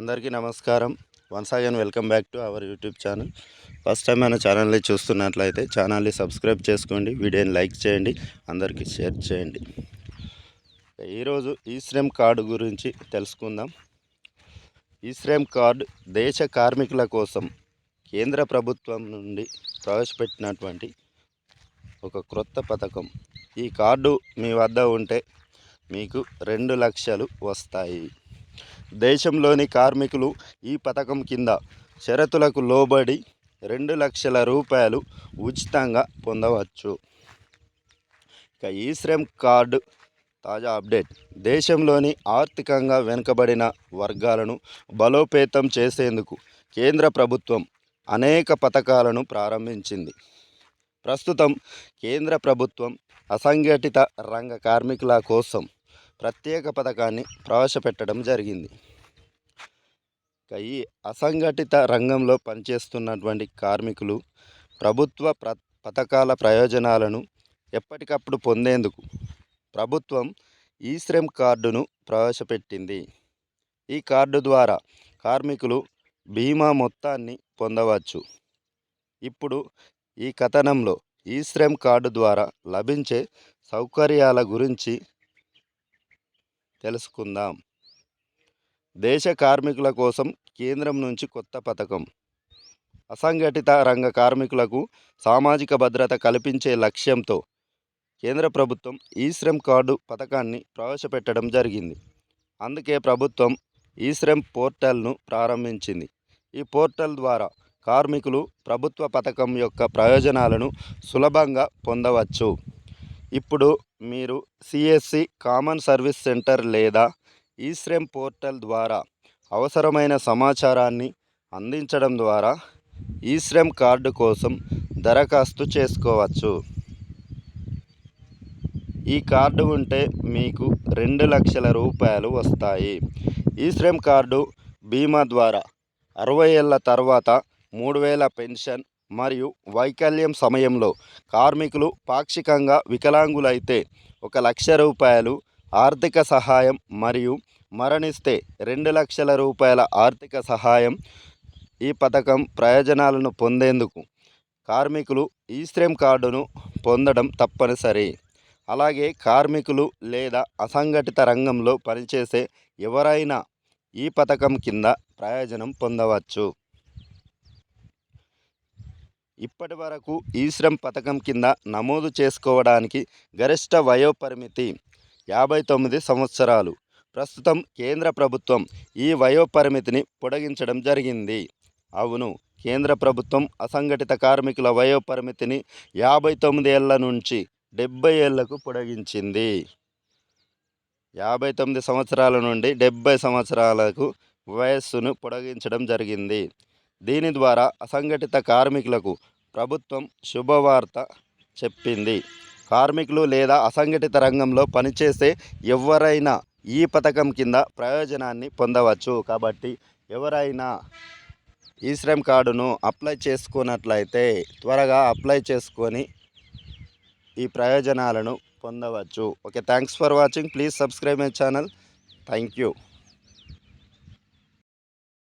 అందరికీ నమస్కారం. Once again welcome back to our YouTube channel. First time మన ఛానల్ని చూస్తున్నట్లయితే ఛానల్ని సబ్స్క్రైబ్ చేసుకోండి వీడియోని లైక్ చేయండి అందరికీ షేర్ చేయండి. ఈరోజు ఈ శ్రమ్ కార్డు గురించి తెలుసుకుందాం. ఈ శ్రమ్ కార్డు దేశ కార్మికుల కోసం కేంద్ర ప్రభుత్వం నుండి ప్రవేశపెట్టినటువంటి ఒక క్రొత్త పథకం. ఈ కార్డు మీ వద్ద ఉంటే మీకు రెండు లక్షలు వస్తాయి. దేశంలోని కార్మికులు ఈ పథకం కింద షరతులకు లోబడి రెండు లక్షల రూపాయలు ఉచితంగా పొందవచ్చు. ఇక ఈ శ్రమ్ కార్డు తాజా అప్డేట్. దేశంలోని ఆర్థికంగా వెనుకబడిన వర్గాలను బలోపేతం చేసేందుకు కేంద్ర ప్రభుత్వం అనేక పథకాలను ప్రారంభించింది. ప్రస్తుతం కేంద్ర ప్రభుత్వం అసంఘటిత రంగ కార్మికుల కోసం ప్రత్యేక పథకాన్ని ప్రవేశపెట్టడం జరిగింది. ఈ అసంఘటిత రంగంలో పనిచేస్తున్నటువంటి కార్మికులు ప్రభుత్వ ప్ర పథకాల ప్రయోజనాలను ఎప్పటికప్పుడు పొందేందుకు ప్రభుత్వం ఈ శ్రమ్ కార్డును ప్రవేశపెట్టింది. ఈ కార్డు ద్వారా కార్మికులు బీమా మొత్తాన్ని పొందవచ్చు. ఇప్పుడు ఈ కథనంలో ఈ శ్రమ్ కార్డు ద్వారా లభించే సౌకర్యాల గురించి తెలుసుకుందాం. దేశ కార్మికుల కోసం కేంద్రం నుంచి కొత్త పథకం. అసంఘటిత రంగ కార్మికులకు సామాజిక భద్రత కల్పించే లక్ష్యంతో కేంద్ర ప్రభుత్వం ఈ శ్రమ్ కార్డు పథకాన్ని ప్రవేశపెట్టడం జరిగింది. అందుకే ప్రభుత్వం ఈ శ్రమ్ పోర్టల్ను ప్రారంభించింది. ఈ పోర్టల్ ద్వారా కార్మికులు ప్రభుత్వ పథకం యొక్క ప్రయోజనాలను సులభంగా పొందవచ్చు. ఇప్పుడు మీరు సిఎస్సి కామన్ సర్వీస్ సెంటర్ లేదా ఈ శ్రమ్ పోర్టల్ ద్వారా అవసరమైన సమాచారాన్ని అందించడం ద్వారా ఈ శ్రమ్ కార్డు కోసం దరఖాస్తు చేసుకోవచ్చు. ఈ కార్డు ఉంటే మీకు రెండు లక్షల రూపాయలు వస్తాయి. ఈ శ్రమ్ కార్డు బీమా ద్వారా అరవై ఏళ్ళ తర్వాత మూడు వేల పెన్షన్ మరియు వైకల్యం సమయంలో కార్మికులు పాక్షికంగా వికలాంగులైతే ఒక లక్ష రూపాయలు ఆర్థిక సహాయం మరియు మరణిస్తే రెండు లక్షల రూపాయల ఆర్థిక సహాయం ఈ పథకం ప్రయోజనాలను పొందేందుకు కార్మికులు ఈ శ్రమ్ కార్డును పొందడం తప్పనిసరి. అలాగే కార్మికులు లేదా అసంఘటిత రంగంలో పనిచేసే ఎవరైనా ఈ పథకం కింద ప్రయోజనం పొందవచ్చు. ఇప్పటి వరకు ఈ శ్రమ్ పథకం కింద నమోదు చేసుకోవడానికి గరిష్ట వయోపరిమితి యాభై తొమ్మిది సంవత్సరాలు. ప్రస్తుతం కేంద్ర ప్రభుత్వం ఈ వయోపరిమితిని పొడిగించడం జరిగింది. అవును కేంద్ర ప్రభుత్వం అసంఘటిత కార్మికుల వయోపరిమితిని యాభై తొమ్మిది ఏళ్ళ నుంచి డెబ్బై ఏళ్ళకు పొడిగించింది. యాభై తొమ్మిది సంవత్సరాల నుండి డెబ్బై సంవత్సరాలకు వయస్సును పొడిగించడం జరిగింది. దీని ద్వారా అసంఘటిత కార్మికులకు ప్రభుత్వం శుభవార్త చెప్పింది. కార్మికులు లేదా అసంఘటిత రంగంలో పనిచేసే ఎవరైనా ఈ పథకం కింద ప్రయోజనాన్ని పొందవచ్చు. కాబట్టి ఎవరైనా ఈ శ్రమ్ కార్డును అప్లై చేసుకున్నట్లయితే త్వరగా అప్లై చేసుకొని ఈ ప్రయోజనాలను పొందవచ్చు. Okay thanks for watching. Please subscribe my channel. Thank you.